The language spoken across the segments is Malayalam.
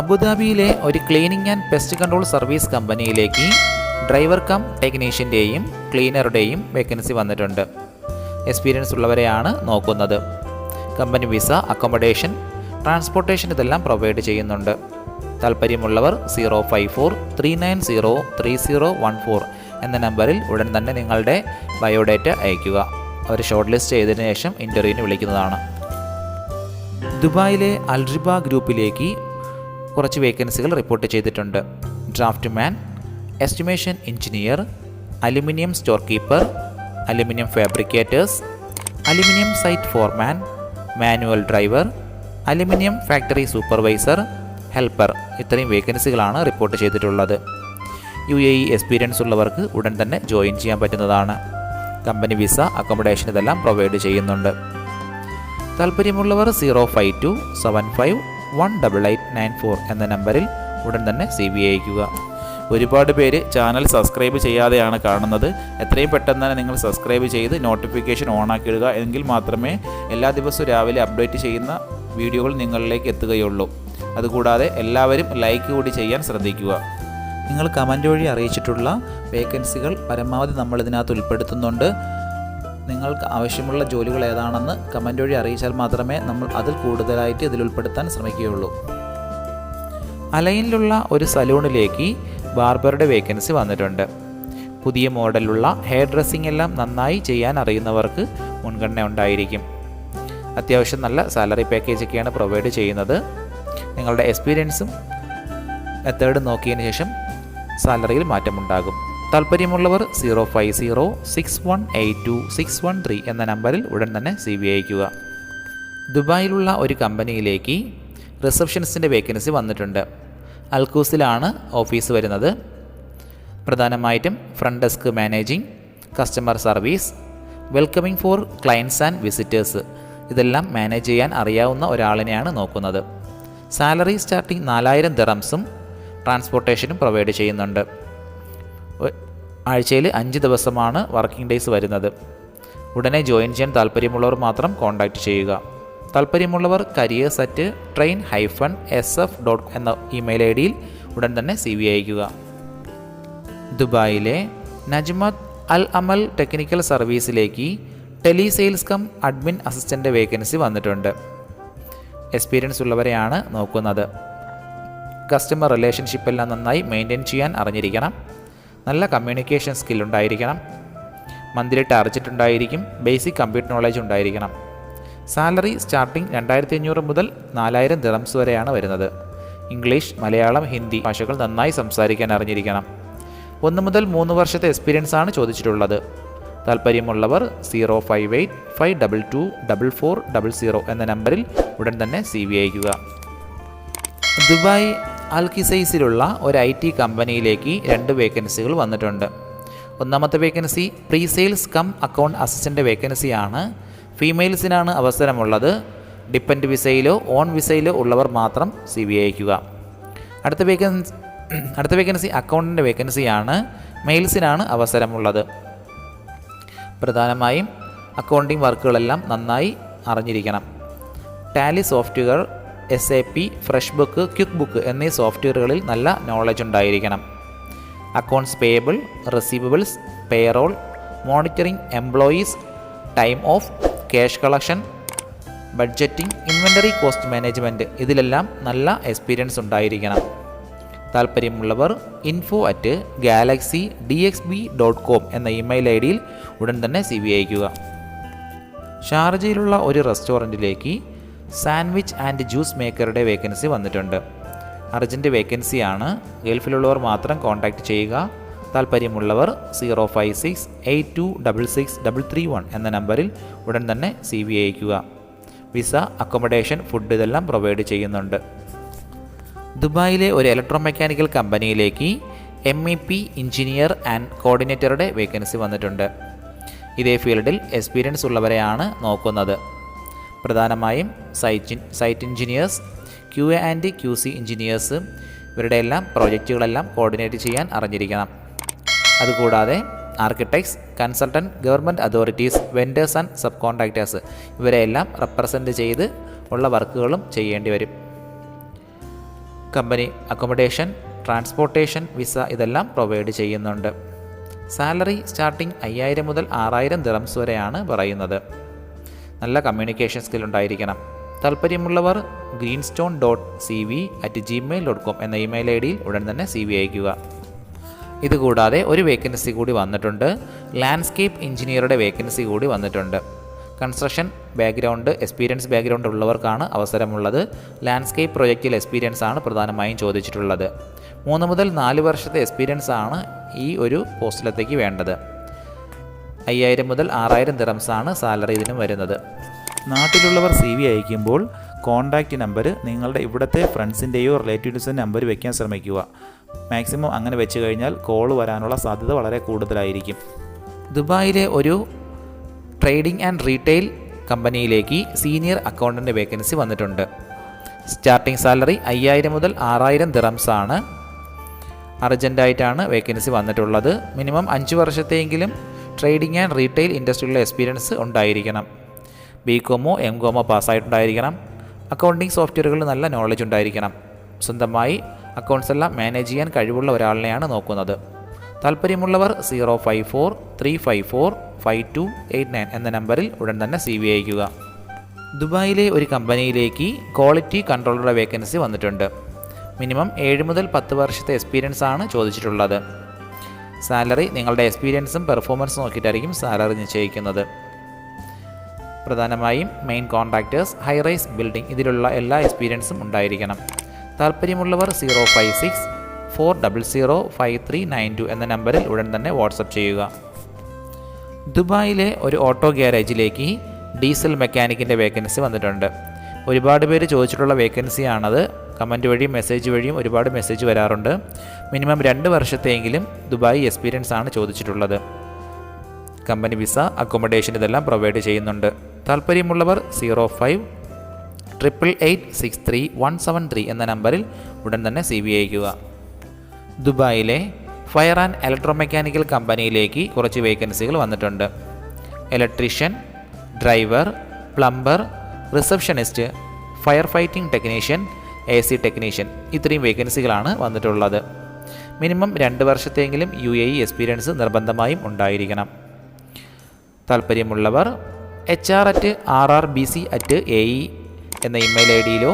അബുദാബിയിലെ ഒരു cleaning and pest control service കമ്പനിയിലേക്ക് ഡ്രൈവർ കം ടെക്നീഷ്യന്റെയും ക്ലീനറുടെയും വേക്കൻസി വന്നിട്ടുണ്ട്. എക്സ്പീരിയൻസ് ഉള്ളവരെയാണ് നോക്കുന്നത്. കമ്പനി വിസ അക്കോമഡേഷൻ ട്രാൻസ്പോർട്ടേഷൻ ഇതെല്ലാം പ്രൊവൈഡ് ചെയ്യുന്നുണ്ട്. താല്പര്യമുള്ളവർ zero five four three nine zero three zero one four എന്ന നമ്പറിൽ ഉടൻ തന്നെ നിങ്ങളുടെ ബയോഡേറ്റ അയയ്ക്കുക. അവർ ഷോർട്ട് ലിസ്റ്റ് ചെയ്തതിനു ശേഷം ഇന്റർവ്യൂവിന് വിളിക്കുന്നതാണ്. ദുബായിലെ അൽറിബ ഗ്രൂപ്പിലേക്ക് കുറച്ച് വേക്കൻസികൾ റിപ്പോർട്ട് ചെയ്തിട്ടുണ്ട്. Draftsman estimation engineer aluminium store keeper aluminium fabricators aluminium site foreman manual driver aluminium factory supervisor helper ഇത്രയും വേക്കൻസികളാണ് റിപ്പോർട്ട് ചെയ്തിട്ടുള്ളത്. യു എ ഇ എക്സ്പീരിയൻസ് ഉള്ളവർക്ക് ഉടൻ തന്നെ ജോയിൻ ചെയ്യാൻ പറ്റുന്നതാണ്. കമ്പനി വിസ അക്കോമഡേഷൻ ഇതെല്ലാം പ്രൊവൈഡ് ചെയ്യുന്നുണ്ട്. താല്പര്യമുള്ളവർ zero five two seven five one double eight nine four എന്ന നമ്പറിൽ ഉടൻ തന്നെ സി ബി അയക്കുക ഒരുപാട് പേര് ചാനൽ സബ്സ്ക്രൈബ് ചെയ്യാതെയാണ് കാണുന്നത്. എത്രയും പെട്ടെന്ന് തന്നെ നിങ്ങൾ സബ്സ്ക്രൈബ് ചെയ്ത് നോട്ടിഫിക്കേഷൻ ഓണാക്കിയിടുക എങ്കിൽ മാത്രമേ എല്ലാ ദിവസവും രാവിലെ അപ്ഡേറ്റ് ചെയ്യുന്ന വീഡിയോകൾ നിങ്ങളിലേക്ക് എത്തുകയുള്ളൂ. അതുകൂടാതെ എല്ലാവരും ലൈക്ക് കൂടി ചെയ്യാൻ ശ്രദ്ധിക്കുക. നിങ്ങൾ കമന്റ് വഴി അറിയിച്ചിട്ടുള്ള വേക്കൻസികൾ പരമാവധി നമ്മൾ ഇതിനകത്ത് ഉൾപ്പെടുത്തുന്നുണ്ട്. നിങ്ങൾക്ക് ആവശ്യമുള്ള ജോലികൾ ഏതാണെന്ന് കമന്റ് വഴി അറിയിച്ചാൽ മാത്രമേ നമ്മൾ അതിൽ കൂടുതലായിട്ട് ഇതിൽ ഉൾപ്പെടുത്താൻ ശ്രമിക്കുകയുള്ളൂ. അലൈനിലുള്ള ഒരു സലൂണിലേക്ക് ബാർബറുടെ വേക്കൻസി വന്നിട്ടുണ്ട്. പുതിയ മോഡലുള്ള ഹെയർ ഡ്രസ്സിംഗ് എല്ലാം നന്നായി ചെയ്യാൻ അറിയുന്നവർക്ക് മുൻഗണന ഉണ്ടായിരിക്കും. അത്യാവശ്യം നല്ല സാലറി പാക്കേജൊക്കെയാണ് പ്രൊവൈഡ് ചെയ്യുന്നത്. നിങ്ങളുടെ എക്സ്പീരിയൻസും മെത്തേഡ് നോക്കിയതിന് ശേഷം സാലറിയിൽ മാറ്റമുണ്ടാകും. താല്പര്യമുള്ളവർ zero five zero six one eight two six one three എന്ന നമ്പറിൽ ഉടൻ തന്നെ സി വി അയക്കുക ദുബായിലുള്ള ഒരു കമ്പനിയിലേക്ക് റിസപ്ഷനിസ്റ്റിന്റെ വേക്കൻസി വന്നിട്ടുണ്ട്. അൽക്കൂസിലാണ് ഓഫീസ് വരുന്നത്. പ്രധാനമായിട്ടും front desk managing customer service welcoming for clients and visitors. ഇതെല്ലാം മാനേജ് ചെയ്യാൻ അറിയാവുന്ന ഒരാളിനെയാണ് നോക്കുന്നത്. സാലറി സ്റ്റാർട്ടിംഗ് നാലായിരം ദിറംസും ട്രാൻസ്പോർട്ടേഷനും പ്രൊവൈഡ് ചെയ്യുന്നുണ്ട്. ആഴ്ചയിൽ അഞ്ച് ദിവസമാണ് വർക്കിംഗ് ഡേയ്സ് വരുന്നത്. ഉടനെ ജോയിൻ ചെയ്യാൻ താല്പര്യമുള്ളവർ മാത്രം കോൺടാക്റ്റ് ചെയ്യുക. താല്പര്യമുള്ളവർ careers at train hyphen S F dot എന്ന ഇമെയിൽ ഐ ഡിയിൽ ഉടൻ തന്നെ സി വി അയക്കുക ദുബായിലെ Najmat Al Amal technical സർവീസിലേക്ക് tele sales cum admin assistant vacancy വന്നിട്ടുണ്ട്. എക്സ്പീരിയൻസ് ഉള്ളവരെയാണ് നോക്കുന്നത്. കസ്റ്റമർ റിലേഷൻഷിപ്പെല്ലാം നന്നായി മെയിന്റെയിൻ ചെയ്യാൻ അറിഞ്ഞിരിക്കണം. നല്ല കമ്മ്യൂണിക്കേഷൻ സ്കിൽ ഉണ്ടായിരിക്കണം. മന്ത്ലി ടാർജറ്റ് ഉണ്ടായിരിക്കും. ബേസിക് കമ്പ്യൂട്ടർ നോളജ് ഉണ്ടായിരിക്കണം. സാലറി സ്റ്റാർട്ടിംഗ് രണ്ടായിരത്തി അഞ്ഞൂറ് മുതൽ നാലായിരം ദിറംസ് വരെയാണ് വരുന്നത്. ഇംഗ്ലീഷ് മലയാളം ഹിന്ദി ഭാഷകൾ നന്നായി സംസാരിക്കാൻ അറിഞ്ഞിരിക്കണം. ഒന്ന് മുതൽ മൂന്ന് വർഷത്തെ എക്സ്പീരിയൻസ് ആണ് ചോദിച്ചിട്ടുള്ളത്. താല്പര്യമുള്ളവർ zero five eight five double two double four double zero എന്ന നമ്പറിൽ ഉടൻ തന്നെ സി വി അയക്കുക ദുബായ് അൽക്കിസൈസിലുള്ള ഒരു ഐ ടി കമ്പനിയിലേക്ക് രണ്ട് വേക്കൻസികൾ വന്നിട്ടുണ്ട്. ഒന്നാമത്തെ vacancy pre sales cum account assistant വേക്കൻസിയാണ്. ഫീമെയിൽസിനാണ് അവസരമുള്ളത്. ഡിപ്പെൻഡ് വിസയിലോ ഓൺ വിസയിലോ ഉള്ളവർ മാത്രം സി വി അയക്കുക അടുത്ത വേക്കൻസി അടുത്ത വേക്കൻസി അക്കൗണ്ടിന്റെ വേക്കൻസിയാണ്. മെയിൽസിനാണ് അവസരമുള്ളത്. പ്രധാനമായും അക്കൗണ്ടിംഗ് വർക്കുകളെല്ലാം നന്നായി അറിഞ്ഞിരിക്കണം. Tally software S A P fresh book quick book എന്നീ സോഫ്റ്റ്വെയറുകളിൽ നല്ല നോളജ് ഉണ്ടായിരിക്കണം. Accounts payable receivables payroll monitoring employees time off cash collection budgeting inventory cost management ഇതിലെല്ലാം നല്ല എക്സ്പീരിയൻസ് ഉണ്ടായിരിക്കണം. താല്പര്യമുള്ളവർ info at galaxy D X B dot com എന്ന ഇമെയിൽ ഐ ഡിയിൽ ഉടൻ തന്നെ സി വി അയക്കുക ഷാർജയിലുള്ള ഒരു റെസ്റ്റോറന്റിലേക്ക് സാൻഡ്വിച്ച് ആൻഡ് ജ്യൂസ് മേക്കറുടെ വേക്കൻസി വന്നിട്ടുണ്ട്. അർജന്റ് വേക്കൻസിയാണ്. ഗൾഫിലുള്ളവർ മാത്രം കോൺടാക്റ്റ് ചെയ്യുക. താല്പര്യമുള്ളവർ zero five six eight two double six double three one എന്ന നമ്പറിൽ ഉടൻ തന്നെ സി വി അയക്കുക വിസ അക്കോമഡേഷൻ ഫുഡ് ഇതെല്ലാം പ്രൊവൈഡ് ചെയ്യുന്നുണ്ട്. ദുബായിലെ ഒരു ഇലക്ട്രോ മെക്കാനിക്കൽ കമ്പനിയിലേക്ക് M E P engineer and കോർഡിനേറ്ററുടെ vacancy വന്നിട്ടുണ്ട്. ഇതേ ഫീൽഡിൽ എക്സ്പീരിയൻസ് ഉള്ളവരെയാണ് നോക്കുന്നത്. പ്രധാനമായും site site engineers Q A and Q C engineers ഇവരുടെ എല്ലാം പ്രോജക്റ്റുകളെല്ലാം കോർഡിനേറ്റ് ചെയ്യാൻ അറിഞ്ഞിരിക്കണം. അതുകൂടാതെ architects consultant government authorities vendors and sub contractors ഇവരെയെല്ലാം represent ചെയ്ത് ഉള്ള വർക്കുകളും ചെയ്യേണ്ടി വരും. കമ്പനി അക്കോമഡേഷൻ ട്രാൻസ്പോർട്ടേഷൻ വിസ ഇതെല്ലാം പ്രൊവൈഡ് ചെയ്യുന്നുണ്ട്. സാലറി സ്റ്റാർട്ടിംഗ് അയ്യായിരം മുതൽ ആറായിരം ദിറംസ് വരെയാണ് പറയുന്നത്. നല്ല കമ്മ്യൂണിക്കേഷൻ സ്കിൽ ഉണ്ടായിരിക്കണം. താല്പര്യമുള്ളവർ green stone dot C V at Gmail dot com എന്ന ഇമെയിൽ ഐ ഡിയിൽ ഉടൻ തന്നെ സി വി അയക്കുക ഇതുകൂടാതെ ഒരു വേക്കൻസി കൂടി വന്നിട്ടുണ്ട്. ലാൻഡ്സ്കേപ്പ് എഞ്ചിനീയറുടെ വേക്കൻസി കൂടി വന്നിട്ടുണ്ട്. കൺസ്ട്രക്ഷൻ ബാക്ക്ഗ്രൗണ്ട് എക്സ്പീരിയൻസ് ബാക്ക്ഗ്രൗണ്ട് ഉള്ളവർക്കാണ് അവസരമുള്ളത്. ലാൻഡ്സ്കേപ്പ് പ്രൊജക്റ്റിൽ എക്സ്പീരിയൻസ് ആണ് പ്രധാനമായും ചോദിച്ചിട്ടുള്ളത്. മൂന്ന് മുതൽ നാല് വർഷത്തെ എക്സ്പീരിയൻസ് ആണ് ഈ ഒരു പോസ്റ്റിലത്തേക്ക് വേണ്ടത്. അയ്യായിരം മുതൽ ആറായിരം ദിറംസ് ആണ് സാലറി ഇതിനും വരുന്നത്. നാട്ടിലുള്ളവർ സി വി അയക്കുമ്പോൾ കോൺടാക്റ്റ് നമ്പർ നിങ്ങളുടെ ഇവിടുത്തെ ഫ്രണ്ട്സിന്റെയോ റിലേറ്റീവ്സിന്റെ നമ്പർ വയ്ക്കാൻ ശ്രമിക്കുക. മാക്സിമം അങ്ങനെ വെച്ച് കഴിഞ്ഞാൽ കോൾ വരാനുള്ള സാധ്യത വളരെ കൂടുതലായിരിക്കും. ദുബായിലെ ഒരു ട്രേഡിംഗ് ആൻഡ് റീറ്റെയിൽ കമ്പനിയിലേക്ക് സീനിയർ അക്കൗണ്ടന്റ് വേക്കൻസി വന്നിട്ടുണ്ട്. സ്റ്റാർട്ടിംഗ് സാലറി അയ്യായിരം മുതൽ ആറായിരം ദിറംസ് ആണ്. അർജന്റായിട്ടാണ് വേക്കൻസി വന്നിട്ടുള്ളത്. മിനിമം അഞ്ച് വർഷത്തെയെങ്കിലും trading and retail industry experience ഉണ്ടായിരിക്കണം. ബി കോമോ എം കോമോ പാസ്സായിട്ടുണ്ടായിരിക്കണം. അക്കൗണ്ടിങ് സോഫ്റ്റ്വെയറുകളിൽ നല്ല നോളജ് ഉണ്ടായിരിക്കണം. സ്വന്തമായി അക്കൗണ്ട്സ് എല്ലാം മാനേജ് ചെയ്യാൻ കഴിവുള്ള ഒരാളിനെയാണ് നോക്കുന്നത്. താല്പര്യമുള്ളവർ zero five four three five four five two eight nine എന്ന നമ്പറിൽ ഉടൻ തന്നെ സി വി അയക്കുക ദുബായിലെ ഒരു കമ്പനിയിലേക്ക് ക്വാളിറ്റി കൺട്രോളറുടെ വേക്കൻസി വന്നിട്ടുണ്ട്. മിനിമം ഏഴ് മുതൽ പത്ത് വർഷത്തെ എക്സ്പീരിയൻസ് ആണ് ചോദിച്ചിട്ടുള്ളത്. സാലറി നിങ്ങളുടെ എക്സ്പീരിയൻസും പെർഫോമൻസും നോക്കിയിട്ടായിരിക്കും സാലറി നിശ്ചയിക്കുന്നത്. പ്രധാനമായും മെയിൻ കോൺട്രാക്ടേഴ്സ് ഹൈറൈസ് ബിൽഡിംഗ് ഇതിലുള്ള എല്ലാ എക്സ്പീരിയൻസും ഉണ്ടായിരിക്കണം. താല്പര്യമുള്ളവർ zero five six four double zero five three nine two എന്ന നമ്പറിൽ ഉടൻ തന്നെ വാട്സപ്പ് ചെയ്യുക. ദുബായിലെ ഒരു ഓട്ടോ ഗ്യാരേജിലേക്ക് ഡീസൽ മെക്കാനിക്കിന്റെ വേക്കൻസി വന്നിട്ടുണ്ട്. ഒരുപാട് പേര് ചോദിച്ചിട്ടുള്ള വേക്കൻസിയാണത് കമന്റ് വഴിയും മെസ്സേജ് വഴിയും ഒരുപാട് മെസ്സേജ് വരാറുണ്ട്. മിനിമം രണ്ട് വർഷത്തെയെങ്കിലും ദുബായ് എക്സ്പീരിയൻസ് ആണ് ചോദിച്ചിട്ടുള്ളത്. കമ്പനി വിസ അക്കോമഡേഷൻ ഇതെല്ലാം പ്രൊവൈഡ് ചെയ്യുന്നുണ്ട്. താല്പര്യമുള്ളവർ zero five triple eight six three one seven three എന്ന നമ്പറിൽ ഉടൻ തന്നെ സി ബി അയക്കുക ദുബായിലെ ഫയർ ആൻഡ് ഇലക്ട്രോ മെക്കാനിക്കൽ കമ്പനിയിലേക്ക് കുറച്ച് വേക്കൻസികൾ വന്നിട്ടുണ്ട്. Electrician driver plumber receptionist fire fighting technician A C technician. ഇത്രയും വേക്കൻസികളാണ് വന്നിട്ടുള്ളത്. മിനിമം രണ്ട് വർഷത്തെങ്കിലും യു എ ഇ എക്സ്പീരിയൻസ് നിർബന്ധമായും ഉണ്ടായിരിക്കണം. താല്പര്യമുള്ളവർ H R at R R B C at A E എന്ന email I ഡിയിലോ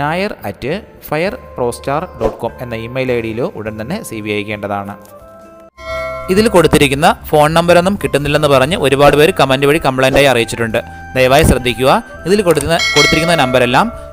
Nair at fire prostar dot com എന്ന ഇമെയിൽ ഐ ഡിയിലോ ഉടൻ തന്നെ സി വി അയക്കേണ്ടതാണ്. ഇതിൽ കൊടുത്തിരിക്കുന്ന ഫോൺ നമ്പറൊന്നും കിട്ടുന്നില്ലെന്ന് പറഞ്ഞ് ഒരുപാട് പേര് കമന്റ് വഴി കംപ്ലൈന്റായി അറിയിച്ചിട്ടുണ്ട്. ദയവായി ശ്രദ്ധിക്കുക. ഇതിൽ കൊടുക്കുന്ന കൊടുത്തിരിക്കുന്ന നമ്പരെല്ലാം